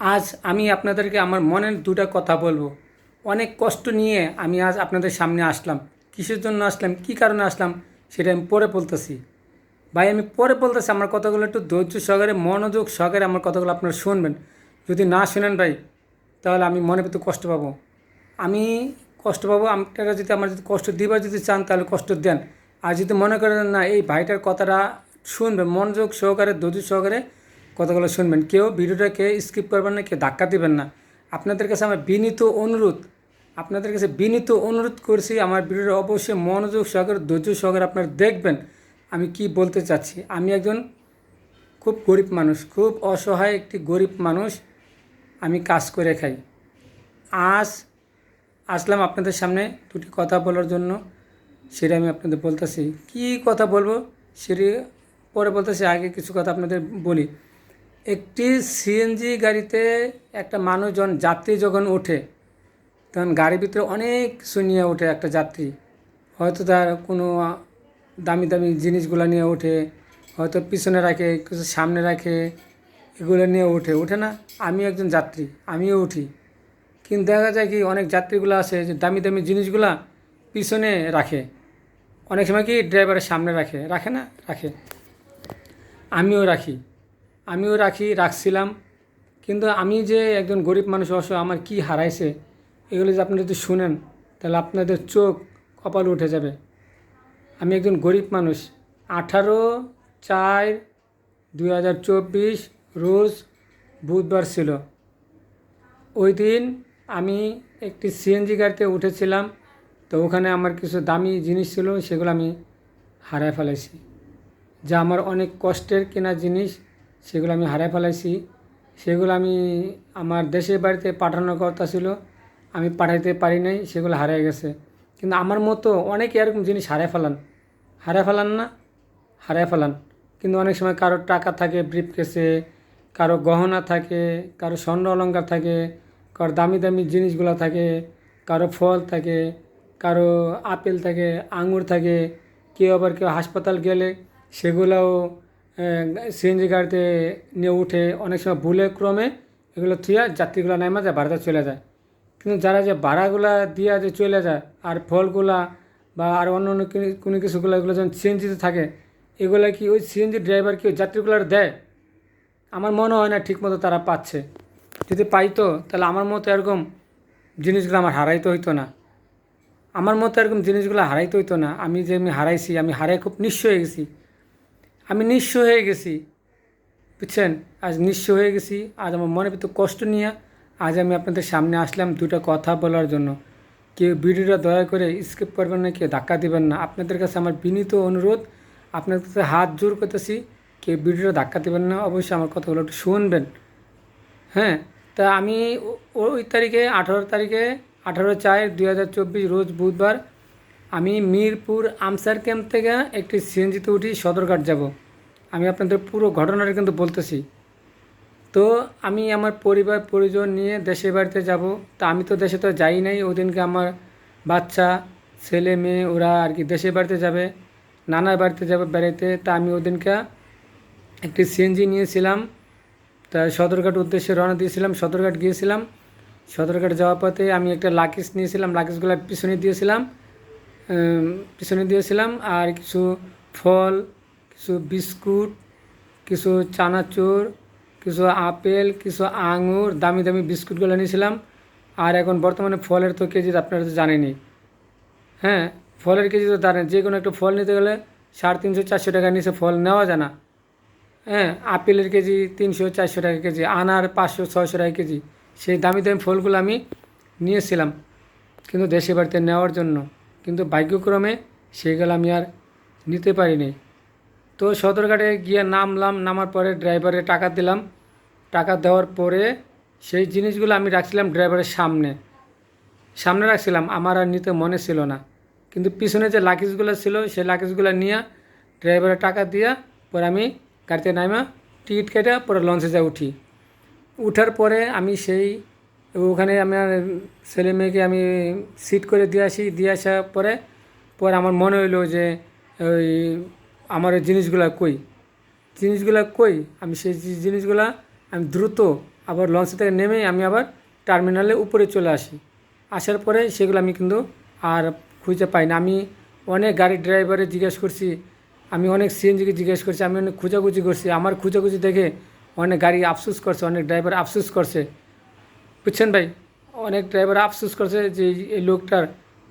আজ আমি আপনাদেরকে আমার মনের দুটা কথা বলব। অনেক কষ্ট নিয়ে আমি আজ আপনাদের সামনে আসলাম। কিসের জন্য আসলাম? কি কারণে আসলাম? সেটা আমি পরে বলতেছি। ভাই, আমি পরে বলতেছি, আমার কথাগুলো একটু ধৈর্য সহকারে, মনোযোগ সহকারে আমার কথাগুলো আপনারা শুনবেন। যদি না শুনেন ভাই, তাহলে আমি মনে ভিতরে কষ্ট পাবো। আমি কষ্ট পাবো, আপনারা যদি আমার যদি কষ্ট দিবার যদি চান, তাহলে কষ্ট দেন। আর যদি মনে করেন না, এই ভাইটার কথাটা শুনবেন, মনোযোগ সহকারে, ধৈর্য সহকারে কথাগুলো শুনবেন। কেউ ভিডিওটাকে স্কিপ করবেন না, কেউ ধাক্কা দিবেন না। আপনাদের কাছে আমার বিনীত অনুরোধ, আপনাদের কাছে বিনীত অনুরোধ করছি, আমার ভিডিওটা অবশ্যই মনোযোগ সহকারে, ধৈর্য সহকারে আপনারা দেখবেন আমি কি বলতে চাচ্ছি। আমি একজন খুব গরিব মানুষ, খুব অসহায় একটি গরিব মানুষ, আমি কাজ করে খাই। আজ আসলাম আপনাদের সামনে দুটি কথা বলার জন্য, সেটা আমি আপনাদের বলতেছি। কি কথা বলব? সেটি পরে বলতেছি, আগে কিছু কথা আপনাদের বলি। একটি সিএনজি গাড়িতে একটা মানুষজন যাত্রী যখন ওঠে, তখন গাড়ির ভিতরে অনেক কিছু নিয়ে ওঠে একটা যাত্রী। হয়তো তার কোনো দামি দামি জিনিসগুলো নিয়ে ওঠে, হয়তো পিছনে রাখে, কিছু সামনে রাখে, এগুলো নিয়ে ওঠে। ওঠে না আমি একজন যাত্রী, আমিও উঠি। কিন্তু দেখা যায় কি, অনেক যাত্রীগুলো আছে যে দামি দামি জিনিসগুলা পিছনে রাখে। অনেক সময় কি, ড্রাইভারের সামনে রাখে রাখে না, রাখে। আমিও রাখি। আমিও রাখি, রাখছিলাম। কিন্তু আমি যে একজন গরিব মানুষ অবশ্য আমার কি হারাইছে, এগুলো যদি আপনারা যদি শুনেন, তাহলে আপনাদের চোখ কপাল উঠে যাবে। আমি একজন গরিব মানুষ। আঠারো চার দুই হাজার চব্বিশ রোজ বুধবার ছিল। ওই দিন আমি একটি সিএনজি গাড়িতে উঠেছিলাম, তো ওখানে আমার কিছু দামি জিনিস ছিল, সেগুলো আমি হারায় ফেলাইছি যা আমার অনেক কষ্টের কেনা জিনিস সেগুলো আমি হারায় ফেলাইছি। সেগুলো আমি আমার দেশের বাড়িতে পাঠানোর কথা ছিল। আমি পাঠাইতে পারি নাই, সেগুলো হারিয়ে গেছে। কিন্তু আমার মতো অনেক এরকম জিনিস হারায় ফেলান। হারায় ফেলান না হারায় ফেলান। কিন্তু অনেক সময় কারোর টাকা থাকে ব্রিফ কেসে কারও গহনা থাকে, কারও স্বর্ণ অলঙ্কার থাকে, কারও দামি দামি জিনিসগুলো থাকে, কারও ফল থাকে, কারও আপেল থাকে, আঙুর থাকে, কেউ আবার কেউ হাসপাতাল গেলে সেগুলোও সিএনজি গাড়িতে নিয়ে উঠে অনেক সময় ভুলে ক্রমে এগুলো থুয়া যাত্রীগুলো নেমে যায় ভাড়াতে চলে যায়। কিন্তু যারা যে ভাড়াগুলা দিয়া যে চলে যায় আর ফলগুলা বা আর অন্য অন্য কোনো কিছুগুলো এগুলো যখন সিএনজিতে থাকে, এগুলো কি ওই সিএনজি ড্রাইভার কি ওই যাত্রীগুলোর দেয়? আমার মনে হয় না ঠিকমতো তারা পাচ্ছে। যদি পাইতো, তাহলে আমার মতো এরকম জিনিসগুলো আমার হারাইতে হইতো না। আমার মতো এরকম জিনিসগুলো হারাইতে হইতো না। আমি যে আমি হারাইছি, আমি হারাই খুব নিঃস্ব হয়ে গেছি। আমি নিঃস্ব হয়ে গেছি, বুঝছেন? আজ নিঃস্ব হয়ে গেছি, আজ আমার মনে ভিতর কষ্ট নিয়ে আজ আমি আপনাদের সামনে আসলাম দুটো কথা বলার জন্য। কেউ ভিডিওটা দয়া করে স্কিপ করবেন না, কেউ ধাক্কা দেবেন না। আপনাদের কাছে আমার বিনীত অনুরোধ, আপনাদের কাছে হাত জোর করতেছি, কেউ ভিডিওটা ধাক্কা দেবেন না, অবশ্যই আমার কথাগুলো একটু শুনবেন। হ্যাঁ তা আমি ওই তারিখে, আঠারো তারিখে, আঠারো চার দুই রোজ বুধবার আমি মিরপুর আমসার ক্যাম্প থেকে একটি সিএনজিতে উঠি সদরঘাট যাব। আমি আপনাদের পুরো ঘটনাটা কিন্তু বলতেছি। তো আমি আমার পরিবার, পরিজন নিয়ে দেশের বাড়িতে যাব। তা আমি তো দেশে তো যাই নাই। ওদিনকে আমার বাচ্চা, ছেলে, মেয়ে, ওরা আর কি দেশের বাড়িতে যাবে, নানার বাড়িতে যাবে বেড়াইতে। তা আমি ওদিনকে একটি সিএনজি নিয়েছিলাম। তা সদরঘাট উদ্দেশ্যে রওনা দিয়েছিলাম। সদরঘাট গিয়েছিলাম। সদরঘাট যাওয়ার পথে আমি একটা লাকিস নিয়েছিলাম। লাকিসগুলো পিছনে দিয়েছিলাম। পিছনে দিয়েছিলাম আর কিছু ফল, কিছু বিস্কুট, কিছু চানাচুর, কিছু আপেল, কিছু আঙুর, দামি দামি বিস্কুটগুলো নিয়েছিলাম আর এখন বর্তমানে ফলের তো কেজি আপনারা তো জানেনই। হ্যাঁ ফলের কেজি তো জানেন, যে কোনো একটা ফল নিতে গেলে সাড়ে তিনশো, চারশো টাকার নিচে ফল নেওয়া যায় না। হ্যাঁ আপেলের কেজি তিনশো, চারশো টাকা কেজি, আনার পাঁচশো, ছয়শো টাকা কেজি। সেই দামি দামি ফলগুলো আমি নিয়েছিলাম। কিন্তু দেশে বাড়িতে নেওয়ার জন্য। কিন্তু ভাগ্যক্রমে সেগুলো আমি আর নিতে পারিনি। তো সদরঘাটে গিয়ে নামলাম, নামার পরে ড্রাইভারে টাকা দিলাম। টাকা দেওয়ার পরে সেই জিনিসগুলো আমি রাখছিলাম ড্রাইভারের সামনে। সামনে রাখছিলাম, আমার আর নিতে মনে ছিল না। কিন্তু পিছনে যে লাগেজগুলো ছিল, সেই লাগেজগুলো নিয়ে ড্রাইভারের টাকা দিয়ে পরে আমি গাড়িতে নামা টিকিট কেটে পরে লঞ্চে যা উঠি। উঠার পরে আমি সেই ওখানে আমার ছেলে মেয়েকে আমি সিট করে দিয়ে আসি, দিয়ে আসার পরে পরে আমার মনে হইল যে ওই আমার জিনিসগুলা কই? জিনিসগুলা কই? আমি সেই জিনিসগুলা আমি দ্রুত আবার লঞ্চ থেকে নেমে আমি আবার টার্মিনালে উপরে চলে আসি। আসার পরে সেগুলো আমি কিন্তু আর খুঁজে পাই না। আমি অনেক গাড়ির ড্রাইভারে জিজ্ঞেস করছি, আমি অনেক সিএনজিকে জিজ্ঞেস করছি, আমি অনেক খুঁজাখুঁজি করছি। আমার খুঁজাখুঁজি দেখে অনেক গাড়ি আফসোস করছে, অনেক ড্রাইভার আফসোস করছে। বুঝছেন ভাই? অনেক ড্রাইভার আফসোস করছে যে এই- লোকটার,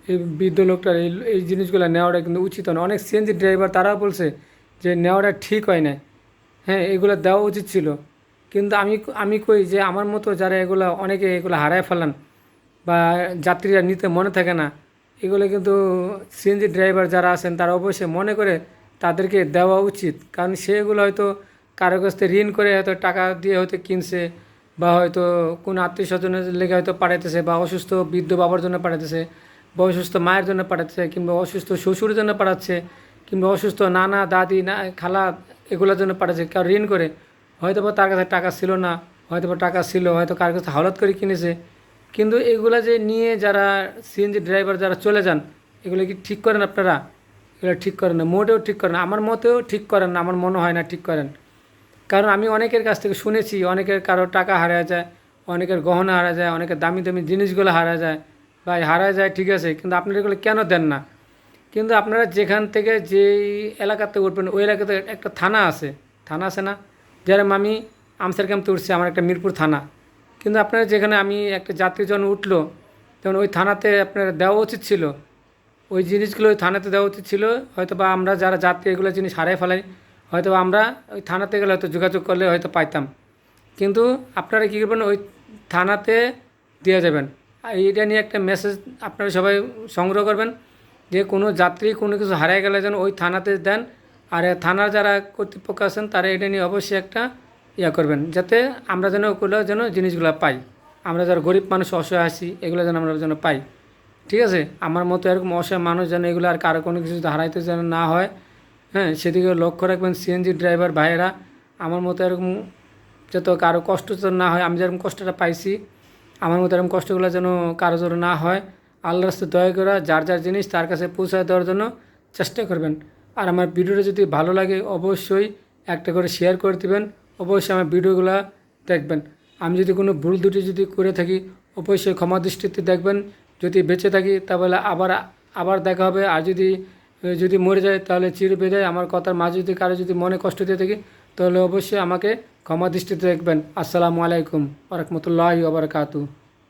এই বৃদ্ধ লোকটার এই এই জিনিসগুলো নেওয়াটা কিন্তু উচিত নয়। অনেক সিএনজি ড্রাইভার তারাও বলছে যে নেওয়াটা ঠিক হয় না হ্যাঁ এগুলো দেওয়া উচিত ছিল। কিন্তু আমি আমি কই যে আমার মতো যারা এগুলো, অনেকে এগুলো হারায় ফেলান বা যাত্রীরা নিতে মনে থাকে না, এগুলো কিন্তু সিএনজি ড্রাইভার যারা আছেন তারা অবশ্যই মনে করে তাদেরকে দেওয়া উচিত। কারণ সেগুলো হয়তো কারও কাছ থেকে ঋণ করে হয়তো টাকা দিয়ে হয়তো কিনছে বা হয়তো কোনো আত্মীয় স্বজনের লেগে হয়তো পাঠাইতেছে বা অসুস্থ বৃদ্ধ বাবার জন্য পাঠাইতেছে বা অসুস্থ মায়ের জন্য পাঠাচ্ছে কিংবা অসুস্থ শ্বশুরের জন্য পাঠাচ্ছে কিংবা অসুস্থ নানা, দাদি, না, খালা এগুলোর জন্য পাঠাচ্ছে, কেউ ঋণ করে হয়তো বা তার কাছে টাকা ছিল না হয়তো বা টাকা ছিল, হয়তো কার কাছে হাওলাত করে কিনেছে। কিন্তু এগুলা যে নিয়ে যারা সিএনজি ড্রাইভার যারা চলে যান, এগুলো কি ঠিক করেন আপনারা? এগুলো ঠিক করেন না, মোটেও ঠিক করেন আমার মতেও ঠিক করেন না, আমার মনে হয় না ঠিক করেন। কারণ আমি অনেকের কাছ থেকে শুনেছি, অনেকের কারও টাকা হারা যায়, অনেকের গহনা হারা যায়, অনেকের দামি দামি জিনিসগুলো হারা যায়। বা হারা যায় ঠিক আছে, কিন্তু আপনারা এগুলো কেন দেন না? কিন্তু আপনারা যেখান থেকে যেই এলাকাতে উঠবেন, ওই এলাকাতে একটা থানা আছে। থানা আছে না? যেরকম আমি আমসার ক্যাম্পতে উঠছি, আমার একটা মিরপুর থানা। কিন্তু আপনারা যেখানে আমি একটা যাত্রী যখন উঠল, তখন ওই থানাতে আপনার দেওয়া উচিত ছিল। ওই জিনিসগুলো ওই থানাতে দেওয়া উচিত ছিল হয়তো বা আমরা যারা যাত্রী এগুলো জিনিস হারাই ফেলাই হয়তো আমরা ওই থানাতে গেলে হয়তো যোগাযোগ করলে হয়তো পাইতাম। কিন্তু আপনারা কী করবেন? ওই থানাতে দিয়ে যাবেন। এইটা নিয়ে একটা মেসেজ আপনারা সবাই সংগ্রহ করবেন যে কোনো যাত্রী কোনো কিছু হারিয়ে গেলে যেন ওই থানাতে দেন। আর থানার যারা কর্তৃপক্ষ আছেন, তারা এটা নিয়ে অবশ্যই একটা ইয়া করবেন, যাতে আমরা যেন ওগুলো যেন জিনিসগুলো পাই। আমরা যারা গরিব মানুষ, অসহায় আছি, এগুলো যেন আমরা যেন পাই। ঠিক আছে? আমার মতো এরকম অসহায় মানুষ যেন এগুলো আর কারও কোনো কিছু হারাইতে যেন না হয় হ্যাঁ সেদিকে লক্ষ্য রাখবেন সিএনজি ড্রাইভার ভাইয়েরা। আমার মতো এরকম যত কারও কষ্ট যেন না হয়, আমি যেরকম কষ্টটা পাইছি, আমার মতো এরকম কষ্টগুলো যেন কারও যেন না হয় আল্লাহ রাস্তে দয়া করা যার যার জিনিস তার কাছে পৌঁছায় দেওয়ার জন্য চেষ্টা করবেন। আর আমার ভিডিওটা যদি ভালো লাগে, অবশ্যই একটা করে শেয়ার করে দেবেন, অবশ্যই আমার ভিডিওগুলো দেখবেন। আমি যদি কোনো ভুল দুটি যদি করে থাকি, অবশ্যই ক্ষমা দৃষ্টিতে দেখবেন। যদি বেঁচে থাকি, তাহলে আবার আবার দেখা হবে। আর যদি যদি মরে যায় তাহলে চির বেঁধে আমার কথার মাঝে যদি কারও যদি মনে কষ্ট দিয়ে থাকি, তাহলে অবশ্যই আমাকে ক্ষমা দৃষ্টিতে দেখবেন। আসসালামু আলাইকুম রহমতুল্লাহি ওবরাকাতু